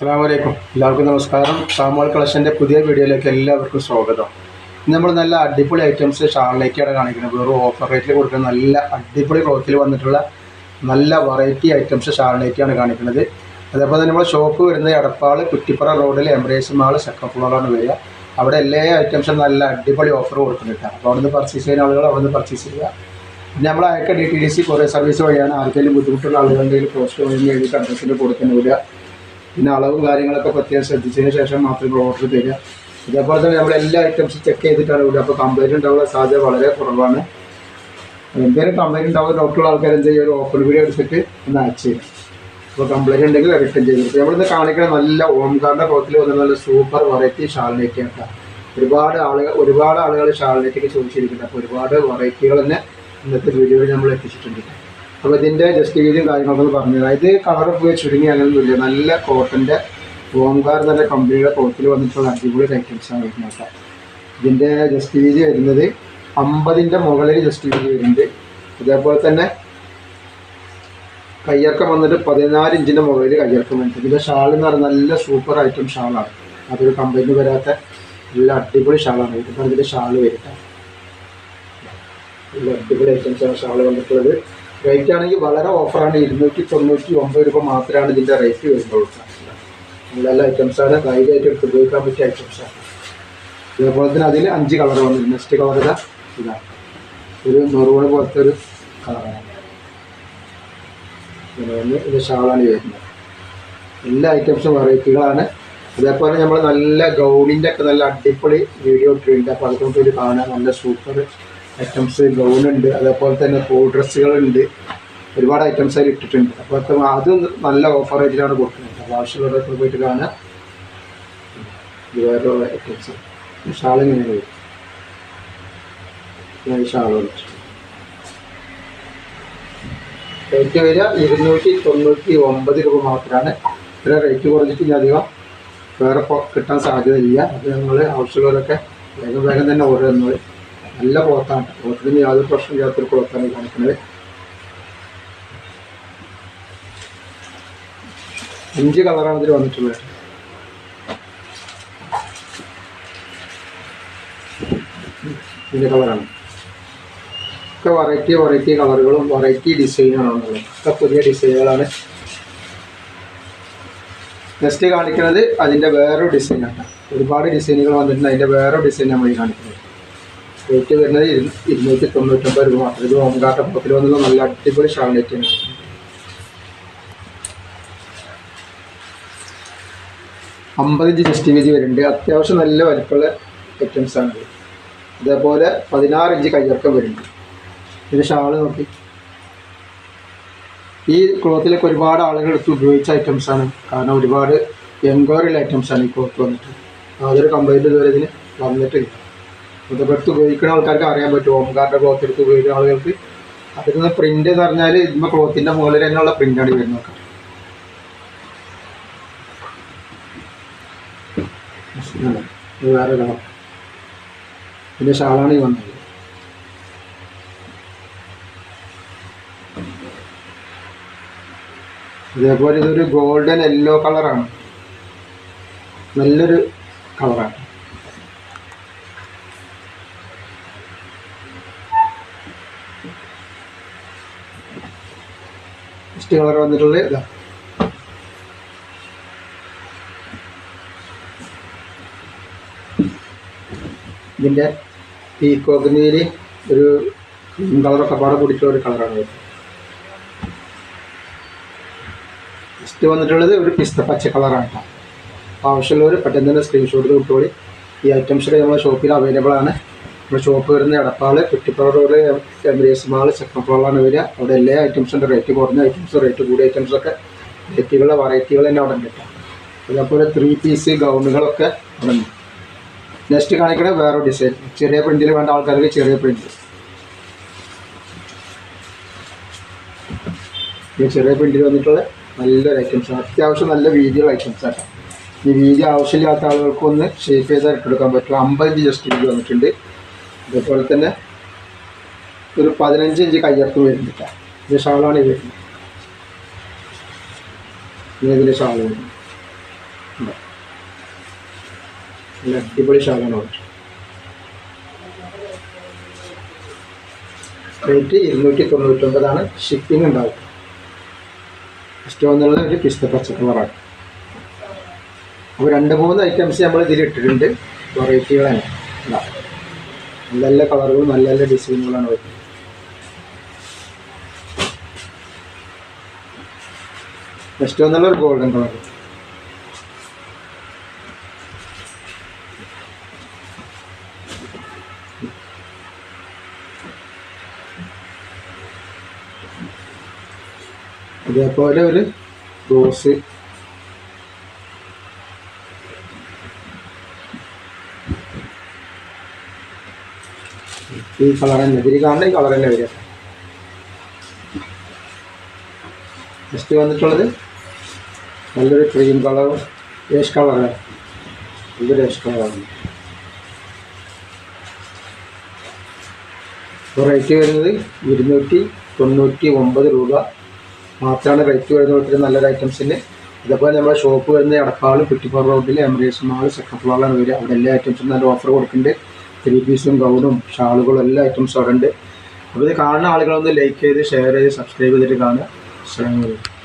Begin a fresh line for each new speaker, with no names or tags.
അസ്സാം വലൈക്കും എല്ലാവർക്കും നമസ്കാരം. സാമോൾ കളക്ഷന്റെ പുതിയ വീഡിയോയിലേക്ക് എല്ലാവർക്കും സ്വാഗതം. ഇന്ന് നമ്മൾ നല്ല അടിപൊളി ഐറ്റംസ് ഷാളിലേക്കാണ് കാണിക്കുന്നത്. വെറും ഓഫർ റേറ്റിൽ കൊടുക്കുന്ന നല്ല അടിപൊളി ക്ലോത്തിൽ വന്നിട്ടുള്ള നല്ല വെറൈറ്റി ഐറ്റംസ് ഷാളിലേക്കാണ് കാണിക്കുന്നത്. അതേപോലെ തന്നെ നമ്മൾ ഷോപ്പ് വരുന്നത് എടപ്പാൾ കുറ്റിപ്പുറ റോഡിൽ എംബ്രേസ് മാൾ സെക്കൻഡ് ഫ്ലോറാണ് വരിക. അവിടെ എല്ലാ ഐറ്റംസും നല്ല അടിപൊളി ഓഫർ കൊടുക്കുന്നുണ്ട്. അപ്പോൾ അവിടുന്ന് പർച്ചേസ് ചെയ്യുന്ന ആളുകൾ അവിടുന്ന് പർച്ചേസ് ചെയ്യുക. പിന്നെ നമ്മൾ അയക്ക ഡി ടി ഡി സി കുറേ സർവീസ് വഴിയാണ് ആർക്കെങ്കിലും ബുദ്ധിമുട്ടുള്ള ആളുകളുടെ പോസ്റ്റ് വഴി എഴുതി അഡ്രസ്സിൽ കൊടുക്കുന്നില്ല പിന്നെ അളവും കാര്യങ്ങളൊക്കെ പ്രത്യേകം ശ്രദ്ധിച്ചതിന് ശേഷം മാത്രമേ ഓർഡർ തരിക. ഇതേപോലെ തന്നെ നമ്മൾ എല്ലാ ഐറ്റംസും ചെക്ക് ചെയ്തിട്ടാണ് വിടുക അപ്പോൾ കംപ്ലൈന്റ് ഉണ്ടാവുക സാധ്യത വളരെ കുറവാണ്. എന്തെങ്കിലും കംപ്ലൈന്റ് ഉണ്ടാവുന്ന ഡോക്ടറുള്ള ആൾക്കാർ എന്ത് ചെയ്യും? ഒരു ഓപ്പൺ വീഡിയോ എടുത്തിട്ട് ഒന്ന് അയച്ച് തരും അപ്പോൾ കംപ്ലൈന്റ് ഉണ്ടെങ്കിൽ റിട്ടേൺ ചെയ്ത് ഇപ്പോൾ നമ്മളിന്ന് കാണിക്കുന്ന നല്ല ഓംകാറിന്റെ പുറത്തിൽ വന്ന നല്ല സൂപ്പർ വെറൈറ്റി ഷാളിലേക്ക് കേട്ടോ. ഒരുപാട് ആളുകൾ ഒരുപാട് ആളുകൾ ഷാളിലേക്ക് ചോദിച്ചിരിക്കുന്നുണ്ട്. അപ്പോൾ ഒരുപാട് വെറൈറ്റികൾ തന്നെ ഇന്നത്തെ വീഡിയോയിൽ നമ്മൾ എത്തിച്ചിട്ടുണ്ട്. അപ്പോൾ ഇതിന്റെ ജസ്റ്റ് വീതിയും കാര്യങ്ങളൊക്കെ പറഞ്ഞു തരാം. ഇത് കളർ പോയി ചുരുങ്ങി അങ്ങനെയൊന്നുമില്ല നല്ല കോട്ടന്റെ ഓംകാർ നല്ല കമ്പനിയുടെ കോട്ടിൽ വന്നിട്ടുള്ള അടിപൊളി ഐറ്റംസ് ആണ് വരുന്നത് ഇതിന്റെ ജസ്റ്റ് വീതി വരുന്നത് അമ്പതിന്റെ മുകളിൽ ജസ്റ്റ് വീതി വരുന്നുണ്ട്. ഇതേപോലെ തന്നെ കയ്യിറക്കം വന്നിട്ട് പതിനാല് ഇഞ്ചിന്റെ മുകളിൽ കയ്യിറക്കം വരുന്നുണ്ട്. ഇതിന്റെ ഷാൾ എന്ന് പറഞ്ഞാൽ നല്ല സൂപ്പർ ഐറ്റം ഷാളാണ് അതൊരു കമ്പനി വരാത്ത നല്ല അടിപൊളി ഷാളാണ് ഇതാണ് ഇതിന്റെ ഷാൾ വരുന്നത് നല്ല അടിപൊളി ഐറ്റംസ് ആണ് ഷാൾ വന്നിട്ടുള്ളത്. റേറ്റ് ആണെങ്കിൽ വളരെ ഓഫറാണ് ഇരുന്നൂറ്റി തൊണ്ണൂറ്റി ഒമ്പത് രൂപ മാത്രമാണ് ഇതിന്റെ റേറ്റ് വരുന്നുള്ളൂ. നല്ല ഐറ്റംസാണ് ധൈര്യമായിട്ട് എടുത്ത് ഉപയോഗിക്കാൻ പറ്റിയ ഐറ്റംസ് ആണ്. ഇതേപോലെ തന്നെ അതിൽ അഞ്ച് കളർ വന്നു. നെക്സ്റ്റ് കളർ ഇതാ. ഇതാണ് ഒരു മെറൂണ് പോലത്തെ ഒരു കളറാണ് ഇത് ഷാളാണ് വരുന്നത്. എല്ലാ ഐറ്റംസും വെറൈറ്റികളാണ് അതേപോലെ നമ്മൾ നല്ല ഗൗണിന്റെ ഒക്കെ നല്ല അടിപൊളി വീഡിയോ ഇട്ടിട്ടുണ്ട് അപ്പോൾ അതുകൊണ്ട് ഒരു കാണാൻ നല്ല സൂപ്പർ ഐറ്റംസ് ഗൗണുണ്ട് അതേപോലെ തന്നെ പൂ ഡ്രസ്സുകളുണ്ട് ഒരുപാട് ഐറ്റംസ് അതിൽ ഇട്ടിട്ടുണ്ട്. അപ്പോൾ അത് അതും നല്ല ഓഫർ റേറ്റിലാണ് കൊടുക്കുന്നത്. അപ്പോൾ ആവശ്യമുള്ളവരൊക്കെ പോയിട്ട് കാണാൻ ഇത് വേറെ ഐറ്റംസ് ഷാൾ ഇങ്ങനെ വരും ഷാൾ വന്നിട്ട് റേറ്റ് വരിക ഇരുന്നൂറ്റി തൊണ്ണൂറ്റി ഒമ്പത് രൂപ മാത്രമാണ്. ഇത്ര റേറ്റ് കുറഞ്ഞിട്ട് ഇനി അധികം വേറെ കിട്ടാൻ സാധ്യതയില്ല. അത് ഞങ്ങൾ ആവശ്യമുള്ളവരൊക്കെ വേഗം വേഗം തന്നെ ഓർഡർ തന്നത് നല്ല പോത്താണ്. പോത്തിന് യാതൊരു പ്രശ്നമില്ലാത്തൊരു ക്ലോത്താണ് ഈ കാണിക്കുന്നത്. അഞ്ച് കളറാണ് ഇതിൽ വന്നിട്ടുള്ളത്. ഇതിന്റെ കളറാണ്. ഒക്കെ വെറൈറ്റി വെറൈറ്റി കളറുകളും വെറൈറ്റി ഡിസൈനാണ് ഉള്ളത് ഒക്കെ പുതിയ ഡിസൈനുകളാണ് നെക്സ്റ്റ് കാണിക്കുന്നത് അതിന്റെ വേറൊരു ഡിസൈനാണ് ഒരുപാട് ഡിസൈനുകൾ വന്നിട്ടുണ്ട്. അതിന്റെ വേറൊരു ഡിസൈൻ നമ്മൾ കാണിക്കുന്നത്. റേറ്റ് വരുന്നത് ഇരുന്നൂറ്റി തൊണ്ണൂറ്റൊമ്പത് രൂപ മാത്രം. ഇത് ഓംകാട്ട പത്തിൽ വന്നുള്ള നല്ല അടിപൊളി ഷാളിലേക്കാണ് അമ്പതിഞ്ച് ജസ്റ്റ് ജി വരുന്നുണ്ട്. അത്യാവശ്യം നല്ല വലിപ്പമുള്ള ഐറ്റംസ് ആണ് അതേപോലെ പതിനാറ് ഇഞ്ച് കയ്യിറക്കം വരുന്നുണ്ട്. ഇത് ഷാൾ നോക്കി. ഈ ക്ലോത്തിലൊക്കെ ഒരുപാട് ആളുകൾ എടുത്ത് ഉപയോഗിച്ച ഐറ്റംസ് ആണ്. കാരണം ഒരുപാട് എൻക്വയറിയുള്ള ഐറ്റംസ് ആണ് ഈ ക്ലോത്ത് വന്നിട്ട്. യാതൊരു കംപ്ലൈന്റ് ഇതുവരെ ഇതിന് വന്നിട്ടില്ല. ഇതൊക്കെ എടുത്ത് ഉപയോഗിക്കുന്ന ആൾക്കാർക്ക് അറിയാൻ പറ്റും. ഓംകാറിന്റെ ക്ലോത്ത് എടുത്ത് ഉപയോഗിക്കുന്ന ആളുകൾക്ക്. അതിൽ നിന്ന് പ്രിന്റ് എന്ന് പറഞ്ഞാൽ ഇതുമ്പോൾ ക്ലോത്തിന്റെ മുകളിൽ തന്നെയുള്ള പ്രിന്റാണ് വരുന്നത്. വേറെ പിന്നെ ഷാളാണ് ഈ വന്നത്. ഇതേപോലെ ഇതൊരു ഗോൾഡൻ യെല്ലോ കളറാണ് നല്ലൊരു കളറാണ് ഫസ്റ്റ് കളർ വന്നിട്ടുള്ളത് ഇതാ. ഇതിന്റെ കോഗ്നീര് ഒരു കളറൊക്കെ പാടെ കൂടിയിട്ടുള്ള ഒരു കളറാണ് ഫസ്റ്റ് വന്നിട്ടുള്ളത് ഒരു പിസ്ത പച്ച കളറാണ് കേട്ടോ. ആവശ്യമുള്ളവർ പെട്ടെന്ന് തന്നെ സ്ക്രീൻഷോട്ടിൽ കിട്ടുകയും ഈ ഐറ്റംസൊക്കെ നമ്മുടെ ഷോപ്പിൽ അവൈലബിൾ ആണ്. നമ്മുടെ ഷോപ്പ് വരുന്ന Edappal Kuttippuram road embrace second ഫ്ലോറിലാണ് വരിക. അവിടെ എല്ലാ ഐറ്റംസിന്റെ റേറ്റ് കുറഞ്ഞ ഐറ്റംസ് റേറ്റ് കൂടിയ ഐറ്റംസൊക്കെ റേറ്റുകളുടെ വെറൈറ്റികൾ തന്നെ അവിടെ ഉണ്ട് അതേപോലെ ത്രീ പീസ് ഗൗണുകളൊക്കെ അവിടെ ഉണ്ട്. നെക്സ്റ്റ് കാണിക്കണ വേറെ ഡിസൈൻ ചെറിയ പ്രിന്റിൽ വേണ്ട ആൾക്കാർക്ക് ചെറിയ പ്രിന്റ് ഈ ചെറിയ പ്രിന്റിൽ വന്നിട്ടുള്ള നല്ലൊരു ഐറ്റംസ് ആണ്. അത്യാവശ്യം നല്ല വീതിയുള്ള ഐറ്റംസ് ആണ് ഈ വീതി ആവശ്യമില്ലാത്ത ആളുകൾക്കൊന്ന് ഷേപ്പ് ചെയ്ത് ഇട്ടെടുക്കാൻ പറ്റും. അമ്പത് ജസ്റ്റ് വീതി വന്നിട്ടുണ്ട്. അതേപോലെ തന്നെ ഒരു പതിനഞ്ച് ഇഞ്ച് കയ്യർക്ക് വരുന്നില്ല. ഇത് ഷാളാണ് വരുന്നത് ഇതിന്റെ ഷാൾ വരുന്നത് അടിപൊളി ഷാളാണ് റേറ്റ് ഇരുന്നൂറ്റി തൊണ്ണൂറ്റൊമ്പതാണ്. ഷിപ്പിംഗ് ഉണ്ടാവും. ഇഷ്ടം എന്നുള്ളത് ഒരു പിസ്ത പച്ചക്കളറാണ് അപ്പോൾ രണ്ട് മൂന്ന് ഐറ്റംസ് നമ്മൾ ഇതിൽ ഇട്ടിട്ടുണ്ട്. വെറൈറ്റികളാണ് ഇതാ. നല്ല നല്ല കളറുകളും നല്ല നല്ല ഡിസൈനുകളാണ് വരുന്നത്. നെക്സ്റ്റ് വന്നുള്ള ഒരു ഗോൾഡൻ കളർ ഇതേപോലെ ഒരു റോസ് ഈ കളർ തന്നെ. കാണുന്ന ഈ കളർ തന്നെ വരിക. നെക്സ്റ്റ് വന്നിട്ടുള്ളത് നല്ലൊരു ക്രീം കളർ ഏഷ് കളറാണ് നല്ലൊരു ഏഷ് കളറാണ് റേറ്റ് വരുന്നത് ഇരുന്നൂറ്റി തൊണ്ണൂറ്റി ഒമ്പത് രൂപ. മാത്രമാണ് റേറ്റ് വരുന്നത്. ഒത്തിരി നല്ലൊരു ഐറ്റംസിന് ഇതേപോലെ നമ്മുടെ ഷോപ്പ് വരുന്ന എടപ്പാൾ കുറ്റിപ്പാറ റോഡിൽ എംറേസ് മാൾ സെക്കൻഡ് ഫ്ലോറിലാണ് വരിക. അവിടെ എല്ലാ ഐറ്റംസും നല്ല ഓഫർ കൊടുക്കുന്നുണ്ട്. ത്രീ പീസും ഗൗണും ഷാളുകളും എല്ലാ ഐറ്റംസും അവിടെ ഉണ്ട് അപ്പോൾ ഇത് കാണുന്ന ആളുകളൊന്ന് ലൈക്ക് ചെയ്ത് ഷെയർ ചെയ്ത് സബ്സ്ക്രൈബ് ചെയ്തിട്ട് കാണുക. അലൈക്കും.